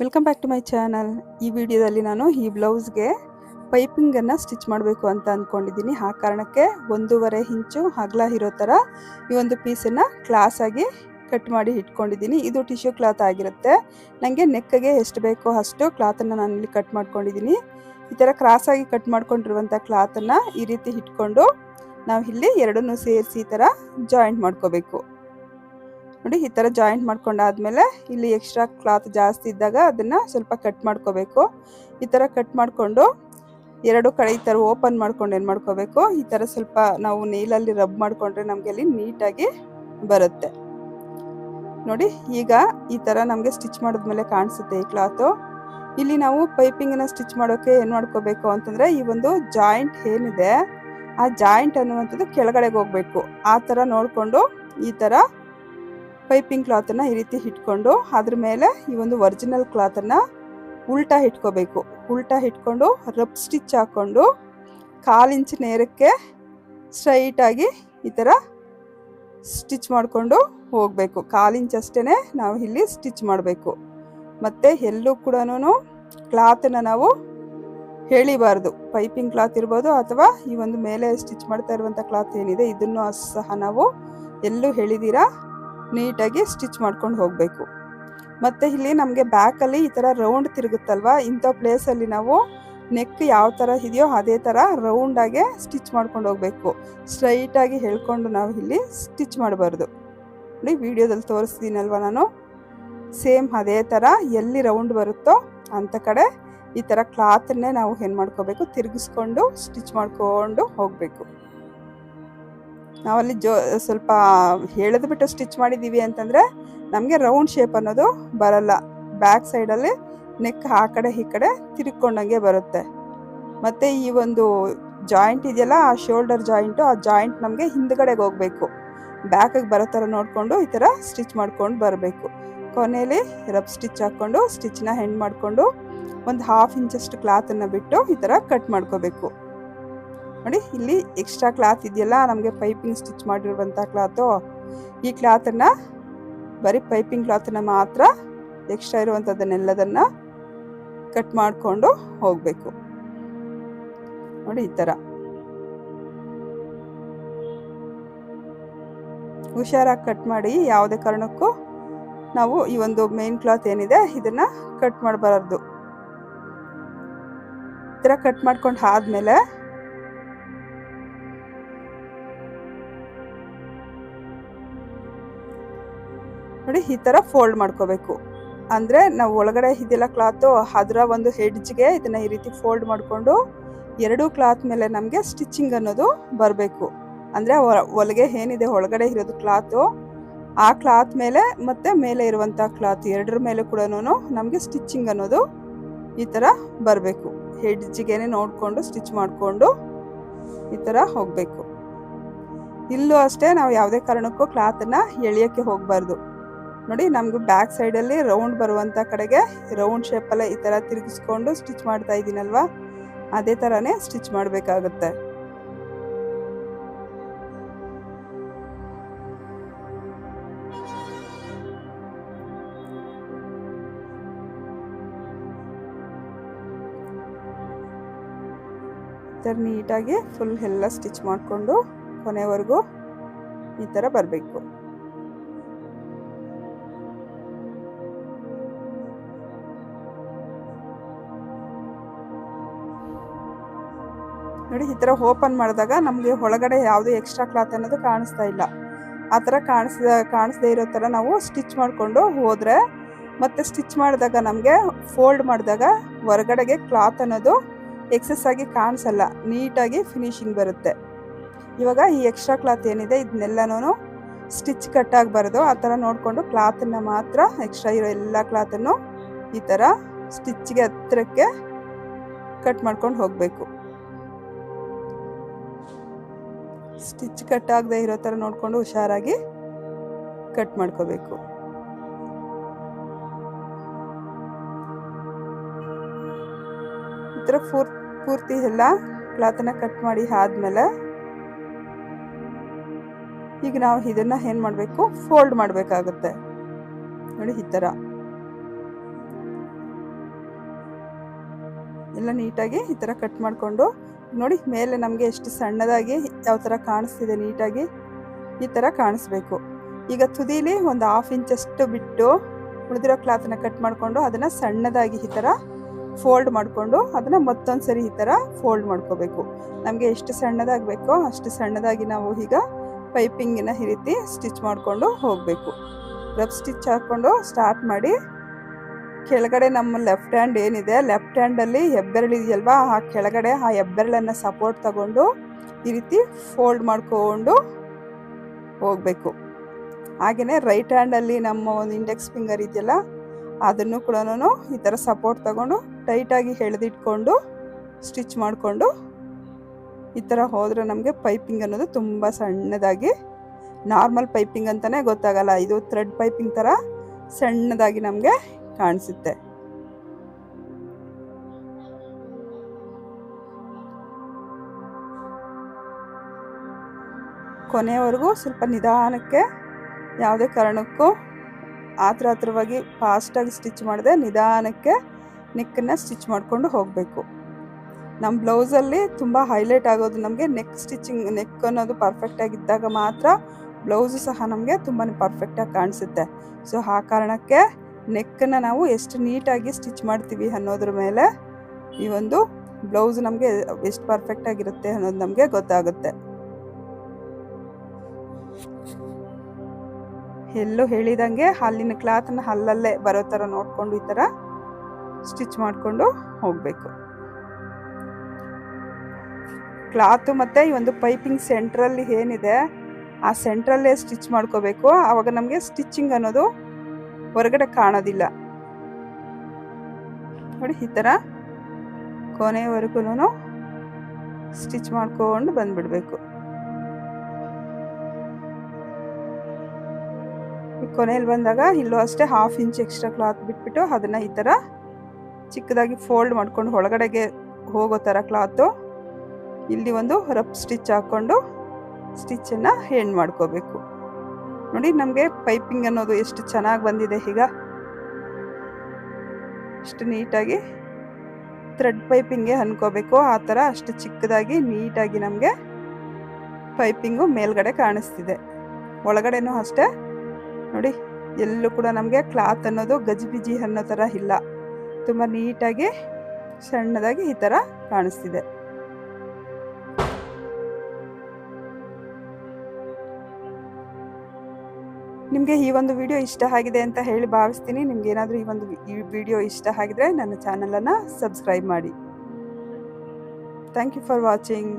Welcome back to my channel ಈ ವಿಡಿಯೋದಲ್ಲಿ ನಾನು ಈ ಬ್ಲೌಸ್ಗೆ ಪೈಪಿಂಗನ್ನು ಸ್ಟಿಚ್ ಮಾಡಬೇಕು ಅಂತ ಅಂದ್ಕೊಂಡಿದ್ದೀನಿ ಆ ಕಾರಣಕ್ಕೆ ಒಂದೂವರೆ ಇಂಚು ಅಗಲ ಇರೋ ಥರ ಈ ಒಂದು ಪೀಸನ್ನು ಕ್ಲಾಸಾಗಿ ಕಟ್ ಮಾಡಿ ಇಟ್ಕೊಂಡಿದ್ದೀನಿ. ಇದು ಟಿಶ್ಯೂ ಕ್ಲಾತ್ ಆಗಿರುತ್ತೆ. ನನಗೆ ನೆಕ್ಕಗೆ ಎಷ್ಟು ಬೇಕೋ ಅಷ್ಟು ಕ್ಲಾತನ್ನು ನಾನು ಇಲ್ಲಿ ಕಟ್ ಮಾಡ್ಕೊಂಡಿದ್ದೀನಿ. ಈ ಥರ ಕ್ರಾಸಾಗಿ ಕಟ್ ಮಾಡ್ಕೊಂಡಿರುವಂಥ ಕ್ಲಾತನ್ನು ಈ ರೀತಿ ಇಟ್ಕೊಂಡು ನಾವು ಇಲ್ಲಿ ಎರಡನ್ನೂ ಸೇರಿಸಿ ಈ ಥರ ಜಾಯಿಂಟ್ ಮಾಡ್ಕೋಬೇಕು. ನೋಡಿ, ಈ ಥರ ಜಾಯಿಂಟ್ ಮಾಡ್ಕೊಂಡಾದ್ಮೇಲೆ ಇಲ್ಲಿ ಎಕ್ಸ್ಟ್ರಾ ಕ್ಲಾತ್ ಜಾಸ್ತಿ ಇದ್ದಾಗ ಅದನ್ನು ಸ್ವಲ್ಪ ಕಟ್ ಮಾಡ್ಕೋಬೇಕು. ಈ ಥರ ಕಟ್ ಮಾಡಿಕೊಂಡು ಎರಡು ಕಡೆ ಈ ಥರ ಓಪನ್ ಮಾಡ್ಕೊಂಡು ಏನು ಮಾಡ್ಕೋಬೇಕು? ಈ ಥರ ಸ್ವಲ್ಪ ನಾವು ನೀಲಲ್ಲಿ ರಬ್ ಮಾಡಿಕೊಂಡ್ರೆ ನಮಗೆ ಅಲ್ಲಿ ನೀಟಾಗಿ ಬರುತ್ತೆ. ನೋಡಿ, ಈಗ ಈ ಥರ ನಮಗೆ ಸ್ಟಿಚ್ ಮಾಡಿದ್ಮೇಲೆ ಕಾಣಿಸುತ್ತೆ ಈ ಕ್ಲಾತು ಇಲ್ಲಿ ನಾವು ಪೈಪಿಂಗನ್ನು ಸ್ಟಿಚ್ ಮಾಡೋಕ್ಕೆ ಏನು ಮಾಡ್ಕೋಬೇಕು ಅಂತಂದರೆ ಈ ಒಂದು ಜಾಯಿಂಟ್ ಏನಿದೆ, ಆ ಜಾಯಿಂಟ್ ಅನ್ನುವಂಥದ್ದು ಕೆಳಗಡೆಗೆ ಹೋಗಬೇಕು. ಆ ಥರ ನೋಡಿಕೊಂಡು ಈ ಥರ ಪೈಪಿಂಗ್ ಕ್ಲಾತನ್ನು ಈ ರೀತಿ ಇಟ್ಕೊಂಡು ಅದ್ರ ಮೇಲೆ ಈ ಒಂದು ಒರಿಜಿನಲ್ ಕ್ಲಾತನ್ನು ಉಲ್ಟಾ ಇಟ್ಕೋಬೇಕು ಉಲ್ಟಾ ಇಟ್ಕೊಂಡು ರಬ್ ಸ್ಟಿಚ್ ಹಾಕ್ಕೊಂಡು ಕಾಲಿಂಚು ನೇರಕ್ಕೆ ಸ್ಟ್ರೈಟಾಗಿ ಈ ಥರ ಸ್ಟಿಚ್ ಮಾಡಿಕೊಂಡು ಹೋಗಬೇಕು. ಕಾಲಿಂಚಷ್ಟೇ ನಾವು ಇಲ್ಲಿ ಸ್ಟಿಚ್ ಮಾಡಬೇಕು. ಮತ್ತು ಎಲ್ಲೂ ಕೂಡ ಕ್ಲಾತನ್ನು ನಾವು ಹೇಳಿಬಾರ್ದು. ಪೈಪಿಂಗ್ ಕ್ಲಾತ್ ಇರ್ಬೋದು ಅಥವಾ ಈ ಒಂದು ಮೇಲೆ ಸ್ಟಿಚ್ ಮಾಡ್ತಾ ಇರುವಂಥ ಕ್ಲಾತ್ ಏನಿದೆ, ಇದನ್ನು ಸಹ ನಾವು ಎಲ್ಲೂ ಹೇಳಿದ್ದೀರಾ ನೀಟಾಗಿ ಸ್ಟಿಚ್ ಮಾಡ್ಕೊಂಡು ಹೋಗಬೇಕು. ಮತ್ತು ಇಲ್ಲಿ ನಮಗೆ ಬ್ಯಾಕಲ್ಲಿ ಈ ಥರ ರೌಂಡ್ ತಿರುಗುತ್ತಲ್ವ? ಇಂಥ ಪ್ಲೇಸಲ್ಲಿ ನಾವು ನೆಕ್ ಯಾವ ಥರ ಇದೆಯೋ ಅದೇ ಥರ ರೌಂಡಾಗೆ ಸ್ಟಿಚ್ ಮಾಡ್ಕೊಂಡು ಹೋಗಬೇಕು. ಸ್ಟ್ರೈಟಾಗಿ ಹೇಳ್ಕೊಂಡು ನಾವು ಇಲ್ಲಿ ಸ್ಟಿಚ್ ಮಾಡಬಾರ್ದು. ನೋಡಿ, ವಿಡಿಯೋದಲ್ಲಿ ತೋರಿಸ್ತೀನಲ್ವ ನಾನು? ಸೇಮ್ ಅದೇ ಥರ ಎಲ್ಲಿ ರೌಂಡ್ ಬರುತ್ತೋ ಅಂಥ ಕಡೆ ಈ ಥರ ಕ್ಲಾತನ್ನೇ ನಾವು ಏನು ಮಾಡ್ಕೋಬೇಕು? ತಿರುಗಿಸ್ಕೊಂಡು, ಸ್ಟಿಚ್ ಮಾಡ್ಕೊಂಡು ಹೋಗಬೇಕು. ನಾವಲ್ಲಿ ಜೋ, ಸ್ವಲ್ಪ ಹೇಳಿದ್ಬಿಟ್ಟು ಬಿಟ್ಟು ಸ್ಟಿಚ್ ಮಾಡಿದ್ದೀವಿ ಅಂತಂದರೆ ನಮಗೆ ರೌಂಡ್ ಶೇಪ್ ಅನ್ನೋದು ಬರಲ್ಲ. ಬ್ಯಾಕ್ ಸೈಡಲ್ಲಿ ನೆಕ್ ಆ ಕಡೆ ಈ ಕಡೆ ತಿರುಗ್ಕೊಂಡಂಗೆ ಬರುತ್ತೆ. ಮತ್ತು ಈ ಒಂದು ಜಾಯಿಂಟ್ ಇದೆಯಲ್ಲ, ಆ ಶೋಲ್ಡರ್ ಜಾಯಿಂಟು ಆ ಜಾಯಿಂಟ್ ನಮಗೆ ಹಿಂದ್ಗಡೆಗೆ ಹೋಗಬೇಕು. ಬ್ಯಾಕಿಗೆ ಬರೋ ಥರ ನೋಡಿಕೊಂಡು ಈ ಥರ ಸ್ಟಿಚ್ ಮಾಡ್ಕೊಂಡು ಬರಬೇಕು. ಕೊನೆಯಲ್ಲಿ ರಬ್ ಸ್ಟಿಚ್ ಹಾಕ್ಕೊಂಡು ಸ್ಟಿಚ್ನ ಹೆಂಡ್ ಮಾಡಿಕೊಂಡು ಒಂದು ಹಾಫ್ ಇಂಚಷ್ಟು ಕ್ಲಾತನ್ನು ಬಿಟ್ಟು ಈ ಥರ ಕಟ್ ಮಾಡ್ಕೋಬೇಕು. ನೋಡಿ, ಇಲ್ಲಿ ಎಕ್ಸ್ಟ್ರಾ ಕ್ಲಾತ್ ಇದೆಯಲ್ಲ, ನಮಗೆ ಪೈಪಿಂಗ್ ಸ್ಟಿಚ್ ಮಾಡಿರುವಂಥ ಕ್ಲಾತು ಈ ಕ್ಲಾತನ್ನು ಬರೀ ಪೈಪಿಂಗ್ ಕ್ಲಾತನ್ನು ಮಾತ್ರ ಎಕ್ಸ್ಟ್ರಾ ಇರುವಂಥದ್ದನ್ನೆಲ್ಲದನ್ನು ಕಟ್ ಮಾಡಿಕೊಂಡು ಹೋಗಬೇಕು. ನೋಡಿ, ಈ ಥರ ಹುಷಾರಾಗಿ ಕಟ್ ಮಾಡಿ ಯಾವುದೇ ಕಾರಣಕ್ಕೂ ನಾವು ಈ ಒಂದು ಮೇನ್ ಕ್ಲಾತ್ ಏನಿದೆ, ಇದನ್ನು ಕಟ್ ಮಾಡಬಾರ್ದು. ಈ ಥರ ಕಟ್ ಮಾಡ್ಕೊಂಡು ಆದಮೇಲೆ ನೋಡಿ, ಈ ಥರ ಫೋಲ್ಡ್ ಮಾಡ್ಕೋಬೇಕು. ಅಂದರೆ ನಾವು ಒಳಗಡೆ ಇದೆಲ್ಲ ಕ್ಲಾತು ಅದರ ಒಂದು ಹೆಡ್ಜ್ಗೆ ಇದನ್ನು ಈ ರೀತಿ ಫೋಲ್ಡ್ ಮಾಡಿಕೊಂಡು ಎರಡು ಕ್ಲಾತ್ ಮೇಲೆ ನಮಗೆ ಸ್ಟಿಚಿಂಗ್ ಅನ್ನೋದು ಬರಬೇಕು. ಅಂದರೆ ಒಳಗೆ ಏನಿದೆ, ಒಳಗಡೆ ಇರೋದು ಕ್ಲಾತು ಆ ಕ್ಲಾತ್ ಮೇಲೆ ಮತ್ತು ಮೇಲೆ ಇರುವಂಥ ಕ್ಲಾತ್ ಎರಡರ ಮೇಲೆ ಕೂಡ ನಮಗೆ ಸ್ಟಿಚಿಂಗ್ ಅನ್ನೋದು ಈ ಥರ ಬರಬೇಕು. ಹೆಡ್ಜಿಗೆ ನೋಡಿಕೊಂಡು ಸ್ಟಿಚ್ ಮಾಡಿಕೊಂಡು ಈ ಥರ ಹೋಗಬೇಕು. ಇಲ್ಲೂ ಅಷ್ಟೇ ನಾವು ಯಾವುದೇ ಕಾರಣಕ್ಕೂ ಕ್ಲಾತನ್ನು ಎಳೆಯೋಕ್ಕೆ ಹೋಗಬಾರ್ದು. ನೋಡಿ, ನಮ್ಗೆ ಬ್ಯಾಕ್ ಸೈಡಲ್ಲಿ ರೌಂಡ್ ಬರುವಂಥ ಕಡೆಗೆ ರೌಂಡ್ ಶೇಪಲ್ಲೇ ಈ ಥರ ತಿರುಗಿಸ್ಕೊಂಡು ಸ್ಟಿಚ್ ಮಾಡ್ತಾ ಇದ್ದೀನಲ್ವಾ ಅದೇ ಥರನೇ ಸ್ಟಿಚ್ ಮಾಡಬೇಕಾಗುತ್ತೆ. ಥರ ನೀಟಾಗಿ ಫುಲ್ ಎಲ್ಲ ಸ್ಟಿಚ್ ಮಾಡಿಕೊಂಡು ಕೊನೆವರೆಗೂ ಈ ಥರ ಬರಬೇಕು. ನೋಡಿ, ಈ ಥರ ಓಪನ್ ಮಾಡಿದಾಗ ನಮಗೆ ಒಳಗಡೆ ಯಾವುದೇ ಎಕ್ಸ್ಟ್ರಾ ಕ್ಲಾತ್ ಅನ್ನೋದು ಕಾಣಿಸ್ತಾ ಇಲ್ಲ. ಆ ಥರ ಕಾಣಿಸ್ದ, ಕಾಣಿಸ್ದೇ ಇರೋ ಥರ ನಾವು ಸ್ಟಿಚ್ ಮಾಡಿಕೊಂಡು ಹೋದರೆ, ಮತ್ತು ಸ್ಟಿಚ್ ಮಾಡಿದಾಗ ನಮಗೆ ಫೋಲ್ಡ್ ಮಾಡಿದಾಗ ಹೊರಗಡೆಗೆ ಕ್ಲಾತ್ ಅನ್ನೋದು ಎಕ್ಸಸ್ ಆಗಿ ಕಾಣಿಸಲ್ಲ, ನೀಟಾಗಿ ಫಿನಿಶಿಂಗ್ ಬರುತ್ತೆ. ಇವಾಗ ಈ ಎಕ್ಸ್ಟ್ರಾ ಕ್ಲಾತ್ ಏನಿದೆ ಇದನ್ನೆಲ್ಲನೂ ಸ್ಟಿಚ್ ಕಟ್ ಆಗಬಾರ್ದು. ಆ ಥರ ನೋಡಿಕೊಂಡು ಕ್ಲಾತನ್ನು ಮಾತ್ರ ಎಕ್ಸ್ಟ್ರಾ ಇರೋ ಎಲ್ಲ ಕ್ಲಾತನ್ನು ಈ ಥರ ಸ್ಟಿಚ್ಗೆ ಹತ್ತಿರಕ್ಕೆ ಕಟ್ ಮಾಡ್ಕೊಂಡು ಹೋಗಬೇಕು. ಸ್ಟಿಚ್ ಕಟ್ ಆಗದೆ ಇರೋ ಥರ ನೋಡಿಕೊಂಡು ಹುಷಾರಾಗಿ ಕಟ್ ಮಾಡ್ಕೋಬೇಕು. ಈ ಥರ ಪೂರ್, ಪೂರ್ತಿ ಎಲ್ಲ ಕ್ಲಾತನ್ನ ಕಟ್ ಮಾಡಿ ಆದಮೇಲೆ ಈಗ ನಾವು ಇದನ್ನು ಏನು ಮಾಡಬೇಕು? ಫೋಲ್ಡ್ ಮಾಡಬೇಕಾಗುತ್ತೆ. ನೋಡಿ ಈ ಥರ. ಎಲ್ಲ ನೀಟಾಗಿ ಈ ಥರ ಕಟ್ ಮಾಡಿಕೊಂಡು ನೋಡಿ, ಮೇಲೆ ನಮಗೆ ಎಷ್ಟು ಸಣ್ಣದಾಗಿ ಯಾವ ಥರ ಕಾಣಿಸ್ತಿದೆ ನೀಟಾಗಿ ಈ ಥರ ಕಾಣಿಸ್ಬೇಕು. ಈಗ ತುದೀಲಿ ಒಂದು ಹಾಫ್ ಇಂಚಷ್ಟು ಬಿಟ್ಟು ಉಳಿದಿರೋ ಕ್ಲಾತನ್ನು ಕಟ್ ಮಾಡಿಕೊಂಡು ಅದನ್ನು ಸಣ್ಣದಾಗಿ ಈ ಥರ ಫೋಲ್ಡ್ ಮಾಡಿಕೊಂಡು ಅದನ್ನು ಮತ್ತೊಂದು ಸರಿ ಈ ಥರ ಫೋಲ್ಡ್ ಮಾಡ್ಕೋಬೇಕು. ನಮಗೆ ಎಷ್ಟು ಸಣ್ಣದಾಗಿ ಬೇಕೋ ಅಷ್ಟು ಸಣ್ಣದಾಗಿ ನಾವು ಈಗ ಪೈಪಿಂಗಿನ ಈ ರೀತಿ ಸ್ಟಿಚ್ ಮಾಡಿಕೊಂಡು ಹೋಗಬೇಕು. ರಬ್ ಸ್ಟಿಚ್ ಹಾಕ್ಕೊಂಡು ಸ್ಟಾರ್ಟ್ ಮಾಡಿ ಕೆಳಗಡೆ ನಮ್ಮ ಲೆಫ್ಟ್ ಹ್ಯಾಂಡ್ ಏನಿದೆ ಲೆಫ್ಟ್ ಹ್ಯಾಂಡಲ್ಲಿ ಹೆಬ್ಬೆರಳು ಇದೆಯಲ್ವಾ, ಆ ಕೆಳಗಡೆ ಆ ಹೆಬ್ಬೆರಳನ್ನು ಸಪೋರ್ಟ್ ತಗೊಂಡು ಈ ರೀತಿ ಫೋಲ್ಡ್ ಮಾಡ್ಕೊಂಡು ಹೋಗಬೇಕು. ಹಾಗೆಯೇ ರೈಟ್ ಹ್ಯಾಂಡಲ್ಲಿ ನಮ್ಮ ಒಂದು ಇಂಡೆಕ್ಸ್ ಫಿಂಗರ್ ಇದೆಯಲ್ಲ, ಅದನ್ನು ಕೂಡ ಈ ಥರ ಸಪೋರ್ಟ್ ತಗೊಂಡು ಟೈಟಾಗಿ ಎಳೆದಿಟ್ಕೊಂಡು ಸ್ಟಿಚ್ ಮಾಡಿಕೊಂಡು ಈ ಥರ ಹೋದರೆ ನಮಗೆ ಪೈಪಿಂಗ್ ಅನ್ನೋದು ತುಂಬ ಸಣ್ಣದಾಗಿ ನಾರ್ಮಲ್ ಪೈಪಿಂಗ್ ಅಂತಲೇ ಗೊತ್ತಾಗಲ್ಲ, ಇದು ಥ್ರೆಡ್ ಪೈಪಿಂಗ್ ಥರ ಸಣ್ಣದಾಗಿ ನಮಗೆ ಕಾಣಿಸುತ್ತೆ. ಕೊನೆಯವರೆಗೂ ಸ್ವಲ್ಪ ನಿಧಾನಕ್ಕೆ, ಯಾವುದೇ ಕಾರಣಕ್ಕೂ ಆತ್ರ ಹತ್ರವಾಗಿ ಫಾಸ್ಟಾಗಿ ಸ್ಟಿಚ್ ಮಾಡದೆ ನಿಧಾನಕ್ಕೆ ನೆಕ್ಕನ್ನು ಸ್ಟಿಚ್ ಮಾಡಿಕೊಂಡು ಹೋಗಬೇಕು. ನಮ್ಮ ಬ್ಲೌಸಲ್ಲಿ ತುಂಬ ಹೈಲೈಟ್ ಆಗೋದು ನಮಗೆ ನೆಕ್ ಸ್ಟಿಚಿಂಗ್ ನೆಕ್ ಅನ್ನೋದು ಪರ್ಫೆಕ್ಟಾಗಿದ್ದಾಗ ಮಾತ್ರ ಬ್ಲೌಸು ಸಹ ನಮಗೆ ತುಂಬಾ ಪರ್ಫೆಕ್ಟಾಗಿ ಕಾಣಿಸುತ್ತೆ. ಸೊ ಆ ಕಾರಣಕ್ಕೆ ನೆಕ್ಕನ್ನು ನಾವು ಎಷ್ಟು ನೀಟಾಗಿ ಸ್ಟಿಚ್ ಮಾಡ್ತೀವಿ ಅನ್ನೋದ್ರ ಮೇಲೆ ಈ ಒಂದು ಬ್ಲೌಸ್ ನಮಗೆ ಎಷ್ಟು ಪರ್ಫೆಕ್ಟಾಗಿರುತ್ತೆ ಅನ್ನೋದು ನಮಗೆ ಗೊತ್ತಾಗುತ್ತೆ. ಎಲ್ಲೂ ಹೇಳಿದಂಗೆ ಅಲ್ಲಿನ ಕ್ಲಾತ್ನ ಅಲ್ಲಲ್ಲೇ ಬರೋ ಥರ ನೋಡಿಕೊಂಡು ಈ ಥರ ಸ್ಟಿಚ್ ಮಾಡಿಕೊಂಡು ಹೋಗಬೇಕು. ಕ್ಲಾತು ಮತ್ತು ಈ ಒಂದು ಪೈಪಿಂಗ್ ಸೆಂಟ್ರಲ್ಲಿ ಏನಿದೆ, ಆ ಸೆಂಟ್ರಲ್ಲೇ ಸ್ಟಿಚ್ ಮಾಡ್ಕೋಬೇಕು. ಆವಾಗ ನಮಗೆ ಸ್ಟಿಚ್ಚಿಂಗ್ ಅನ್ನೋದು ಹೊರಗಡೆ ಕಾಣೋದಿಲ್ಲ. ನೋಡಿ, ಈ ಥರ ಕೊನೆಯವರೆಗೂ ಸ್ಟಿಚ್ ಮಾಡ್ಕೊಂಡು ಬಂದ್ಬಿಡ್ಬೇಕು. ಕೊನೆಯಲ್ಲಿ ಬಂದಾಗ ಇಲ್ಲೂ ಅಷ್ಟೇ ಹಾಫ್ ಇಂಚ್ ಎಕ್ಸ್ಟ್ರಾ ಕ್ಲಾತ್ ಬಿಟ್ಬಿಟ್ಟು ಅದನ್ನು ಈ ಥರ ಚಿಕ್ಕದಾಗಿ ಫೋಲ್ಡ್ ಮಾಡ್ಕೊಂಡು ಒಳಗಡೆಗೆ ಹೋಗೋ ಥರ ಕ್ಲಾತು ಇಲ್ಲಿ ಒಂದು ರಪ್ ಸ್ಟಿಚ್ ಹಾಕ್ಕೊಂಡು ಸ್ಟಿಚ್ಚನ್ನು ಹೆಣ್ ಮಾಡ್ಕೋಬೇಕು. ನೋಡಿ ನಮಗೆ ಪೈಪಿಂಗ್ ಅನ್ನೋದು ಎಷ್ಟು ಚೆನ್ನಾಗಿ ಬಂದಿದೆ ಈಗ. ಇಷ್ಟು ನೀಟಾಗಿ ಥ್ರೆಡ್ ಪೈಪಿಂಗ್ಗೆ ಅನ್ಕೋಬೇಕು ಆ ಥರ ಅಷ್ಟು ಚಿಕ್ಕದಾಗಿ ನೀಟಾಗಿ ನಮಗೆ ಪೈಪಿಂಗು ಮೇಲ್ಗಡೆ ಕಾಣಿಸ್ತಿದೆ. ಒಳಗಡೆನೂ ಅಷ್ಟೇ. ನೋಡಿ, ಎಲ್ಲೂ ಕೂಡ ನಮಗೆ ಕ್ಲಾತ್ ಅನ್ನೋದು ಗಜಿಬಿಜಿ ಅನ್ನೋ ಥರ ಇಲ್ಲ. ತುಂಬ ನೀಟಾಗಿ ಸಣ್ಣದಾಗಿ ಈ ಥರ ಕಾಣಿಸ್ತಿದೆ. ನಿಮಗೆ ಈ ಒಂದು ವಿಡಿಯೋ ಇಷ್ಟ ಆಗಿದೆ ಅಂತ ಹೇಳಿ ಭಾವಿಸ್ತೀನಿ. ನಿಮ್ಗೆ ಏನಾದರೂ ಈ ಒಂದು ಈ ವಿಡಿಯೋ ಇಷ್ಟ ಆಗಿದ್ರೆ ನನ್ನ ಚಾನಲನ್ನು ಸಬ್ಸ್ಕ್ರೈಬ್ ಮಾಡಿ. Thank you for watching